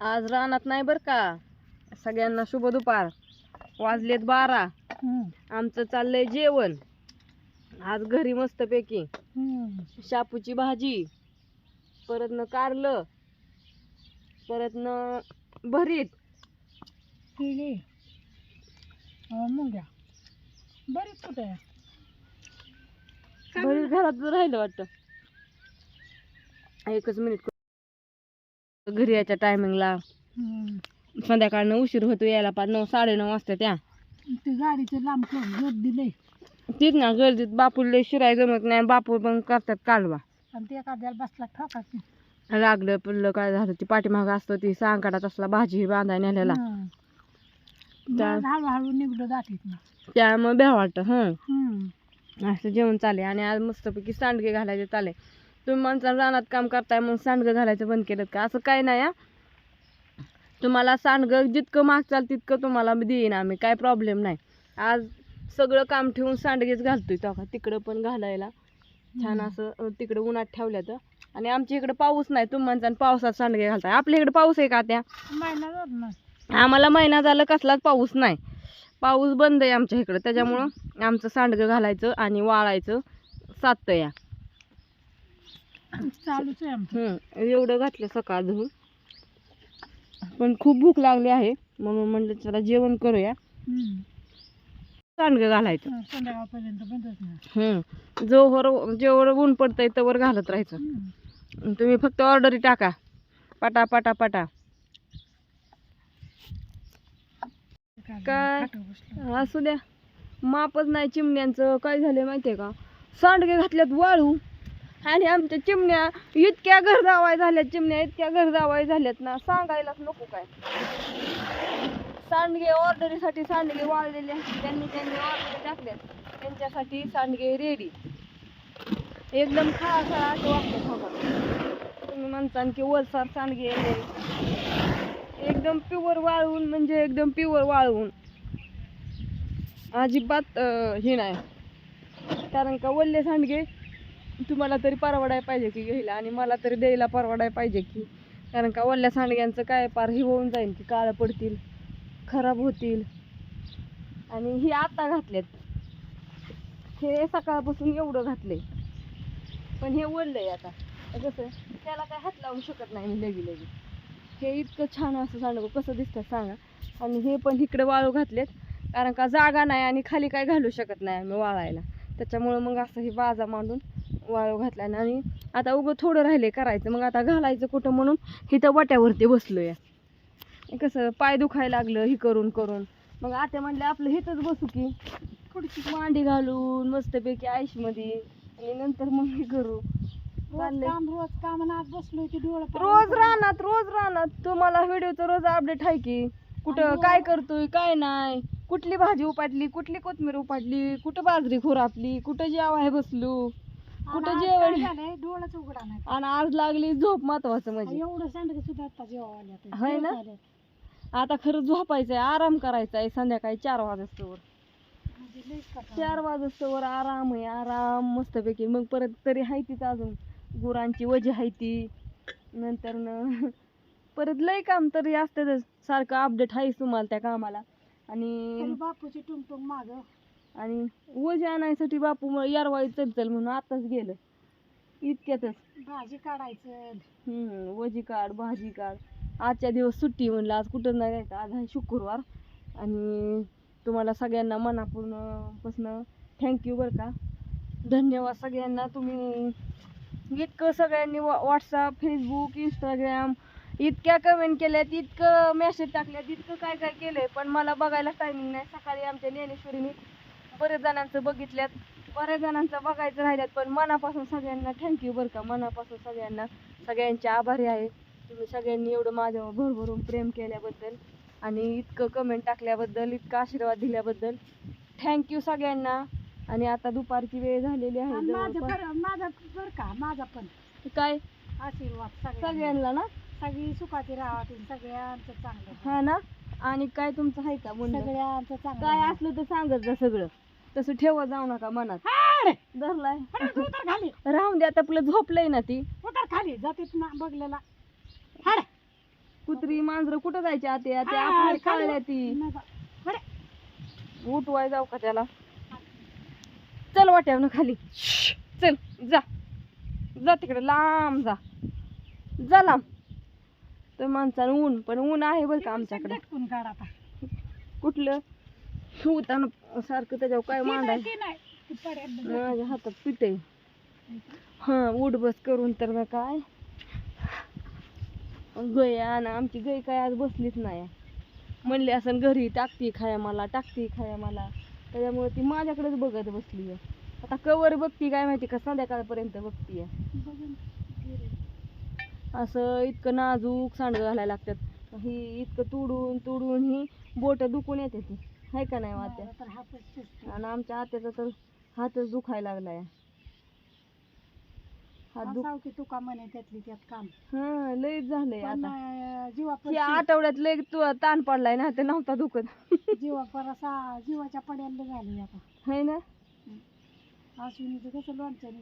आज रानात नाही बर का. सगळ्यांना शुभ दुपार. वाजलेत बारा. आमचं चाललंय जेवण. आज घरी मस्तपैकी. शापूची भाजी. परत न कारलं परत न भरीत मुंग्या बरीच कुठे भरीत घरात राहिलं वाटतं. एकच मिनिट. घरी यायच्या टायमिंगला संध्याकाळनं उशीर होतो यायला पाच नऊ साडेनऊ वाजता त्या. ते गाडीचे लांब तीच ना गर्दीत बापूला शिराय जमत नाही बापू पण करतात कालवा. आणि ते एखाद्याला बसला ठोकायची लागलं पडलं काय झालं ती पाठीमाग असतं ती सांकाडात असला भाजी बांधाय नेलेला त्या- हळूहळू निघलो दाटीत ना. त्यामुळे भ्या वाटतं हं. हम्म. असं जेवण चाले आणि आज मस्तपैकी सांडगे घालायचे चाले तुम्ही माणसाला रानात काम करताय मग सांडगं घालायचं बंद केलं का? असं काय नाही तुम्हाला सांडगं जितकं मागचाल तितकं तुम्हाला मी देईन आम्ही काय प्रॉब्लेम नाही. आज सगळं काम ठेवून सांडगेच घालतोय तो का? तिकडं पण घालायला. छान असं तिकडं उन्हात ठेवल्यात. आणि आमच्या इकडं पाऊस नाही तुम्ही म्हणता पावसात सांडगे घालताय. आपल्या इकडे पाऊस आहे का त्या? आम्हाला महिना झाला कसलाच पाऊस नाही. पाऊस बंद आहे आमच्या इकडं त्याच्यामुळं आमचं सांडगं घालायचं आणि वाळायचं सात या चालूच आहे आमचं. हम्म, एवढं घातलं सकाळ धुवून पण खूप भूक लागली आहे म्हणून म्हणलं चला जेवण करूया. हम्म. सांडगं घालायचं. हं, संध्याकाळपर्यंत बंदच नाही. हम्म जोवर जेवढं ऊन पडतंय तवर घालत राहायचं. हम्म. तुम्ही फक्त ऑर्डरी टाका. पटा पटा पटा. काय? खाटं बसलं. असू द्या. मापच नाही चिमण्यांचं. काय झालं माहितीये का? सांडगे घातल्यात वाळू. आणि आमच्या चिमण्या इतक्या घरदावाय झाल्यात चिमण्या इतक्या घरदावाय झाल्यात ना सांगायलाच नको काय. सांडगे ऑर्डरीसाठी सांडगे वाळलेले आहेत. त्यांनी त्यांनी ऑर्डर टाकल्यात. त्यांच्यासाठी सांडगे रेडी एकदम खळा खळा असं वाटतं बघा तुम्ही म्हणता की वलसार सांडगे एकदम प्युअर वाळवून म्हणजे एकदम प्युअर वाळवून. अजिबात हे नाही. कारण का वल्ले सांडगे तुम्हाला तरी परवडाय पाहिजे की घ्यायला आणि मला तरी द्यायला परवडाय पाहिजे की. कारण का वल्ल्या सांडग्यांचं काय पार हे होऊन जाईल की काळं पडतील खराब होतील. आणि ही आता घातल्यात हे सकाळपासून एवढं घातले पण हे ओढलंय आता. कसं त्याला काय हात लावू शकत नाही मी लगी लगी हे इतकं छान असं सांडगं कसं दिसतं सांगा. आणि हे पण इकडे वाळू घातलेत. कारण का जागा नाही आणि खाली काय घालू शकत नाही आम्ही वाळायला. त्याच्यामुळं मग असं हे बाजा मांडून वाळू घातला आणि आता उगं थोडं राहिले करायचं. मग आता घालायचं कुठं म्हणून? इथं वाट्यावरती बसलो या कसं पाय दुखायला लागलं ही करून करून. मग आता म्हणले आपलं इथंच बसू की. थोडीशी मांडी घालून मस्तपैकी आईशमध्ये. आणि नंतर मग हे करू. रोज. काम रोज काम आणि आज बसलोय की डोळं रोज रानात रोज रानात. तुम्हाला व्हिडिओचं रोज अपडेट आहे की. कुठं काय करतोय काय नाही. कुठली भाजी उपाडली कुठली कोथमीर उपाडली कुठं बाजरी खुरापली कुठं जेवाय बसलो कुठं जेवण? डोळाच उघडा नाही. आणि आज लागली झोप महत्वाचं म्हणजे. एवढं सांडगे सुद्धा आता आता. होय ना? आता खरं झोपायचंय आराम करायचा आहे संध्याकाळी चार वाजस्तवर म्हणजे. चार वाजस्तवर आराम आहे आराम मस्तपैकी. मग परत तरी आहे तीच अजून. गुरांची वजी आहे ती. नंतर न परत लय काम तरी असतं सारखं अपडेट आहेच तुम्हाला त्या कामाला. आणि बापूची टुंगटुंग माग. आणि वजी आणायसाठी बापू मग यारवाळी चल चल म्हणून आताच गेलं. इतक्यातच. भाजी काढायचं. हम्म, वजी काढ भाजी काढ. आजच्या दिवस सुट्टी म्हणलं आज कुठं नाही जायचं. आज आहे शुक्रवार. आणि तुम्हाला सगळ्यांना मनापूर्णपासनं थँक्यू बरं का. धन्यवाद सगळ्यांना. तुम्ही इतकं सगळ्यांनी व्हॉट्सअप फेसबुक इंस्टाग्राम इतक्या कमेंट केल्यात इतकं मेसेज टाकल्यात इतकं काय काय केलंय पण मला बघायला टायमिंग नाही. सकाळी आमच्या ज्ञानेश्वरीने बरेच जणांचं बघितल्यात. बऱ्याच जणांचं बघायचं राहिल्यात पण मनापासून सगळ्यांना थँक्यू बरं का. मनापासून सगळ्यांना सगळ्यांचे आभारी आहे. तुम्ही सगळ्यांनी एवढं माझ्यावर भरभरून प्रेम केल्याबद्दल आणि इतकं कमेंट टाकल्याबद्दल इतका आशीर्वाद दिल्याबद्दल थँक्यू सगळ्यांना. आणि आता दुपारची वेळ झालेली आहे माझं. बरं माझा बर का माझा पण. काय? आशीर्वाद सगळ्यांना ना? सगळी सुखाची राहत सगळ्यांचं चांगलं हा ना? आणि काय तुमचं आहे का म्हणणं? सगळ्यांचं चांगलं काय राहा. असलं तर सांगत जा सगळं. तसं ठेवत जाऊ नका मनात. हाड! धरलाय. हाड, उतर खाली. राहून दे आता आपलं झोपलंय ना ती. उतर खाली जातीत ना बघलेला. हाड कुत्र मांजरं कुठं जायची आत्या त्या हा, आपल्या खाली- काळल्या ती. उठवाय जाऊ का त्याला? चल वाट्यावनं खाली. चल जा. जा तिकडे लांब जा. जा लांब. तर माणसानं ऊन पण ऊन आहे बरं का आमच्याकडे. कुठलं? उतानं सारखं त्याच्यावर काय मांडाय. माझ्या हातात आहे. हा उठ बस करून तर ना काय? गय ना आमची गय काय आज बसलीच नाही. म्हणली असं घरी टाकती खाया मला टाकती खाया मला. त्याच्यामुळे ती माझ्याकडेच बघत बसली आहे आता कवर बघती काय माहिती का? संध्याकाळपर्यंत बघती गेले. असं इतकं नाजूक सांडगं घालायला लागतात. ही इतकं तुडून तुडून ही बोट दुखून येते ती. आहे का नाही सुजतो. आणि आमच्या हाताचा तर हातच दुखायला लागलाय. हात दुख असावं की तुका म्हणे त्यातली त्यात काम? हा लयच झालंय आता. या आठवड्यात लय ताण पडलाय ना ते नव्हता दुखत. जीवापर असा जीवाच्या पड्याला झाली आता. है ना? अश्विनीचं कसं लोणच्याने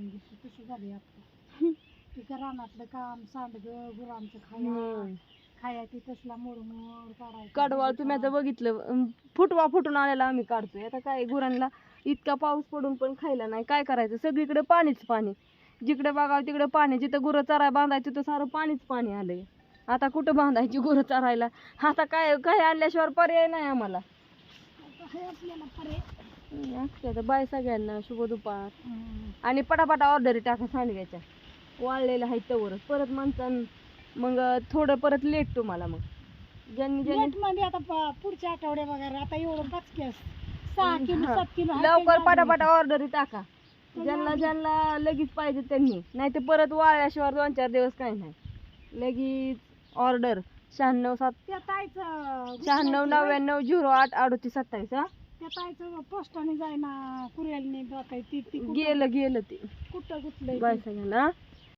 घेतली तसं झाले आता. तिथं रानातलं काम सांडग गुरांचं खाया. खायाची तसला मोड मोड काढायचं. कडवाळ तुम्ही आता बघितलं अं, फुटवा फुटून आलेला आम्ही काढतोय. आता काय गुरांना इतका पाऊस पडून पण खायला नाही. काय करायचं? सगळीकडे पाणीच पाणी. जिकडे बघावं तिकडे पाणी. जिथं गुरं चराय बांधायचं तिथं सारं पाणीच पाणी आलंय. आता कुठं बांधायची गुरं चरायला? आता काय काय आणल्याशिवाय पर्याय नाही आम्हाला. आता हे आपल्याला पर्याय. हम्म, असं आता. बाय सगळ्यांना. शुभ दुपार. आणि पटापटा ऑर्डरी टाका सांडग्याच्या. वाळलेल्या आहेत तवरच परत माणसां मग थोडं परत लेट तुम्हाला मग. ज्यांनी मध्ये आता प- पुढच्या आठवड्या वगैरे आता एवढं पाच केस सहा किलो. सात किलो लवकर ते पटापटा. ऑर्डरी टाका. ज्यांना ज्यांना लगेच पाहिजे त्यांनी. नाही तर परत वाळल्याशिवाय दोन चार दिवस काही नाही. लगेच ऑर्डर शहाण्णव सात त्या ताईचं शहाण्णव नव्याण्णव झिरो आठ अडतीस सत्तावीस हा? त्या ताईचं पोस्टाने जायना ती ती कुठं- गेलं गेलं ते. कुठं गुतलंय बाय ते. सगळ्यांना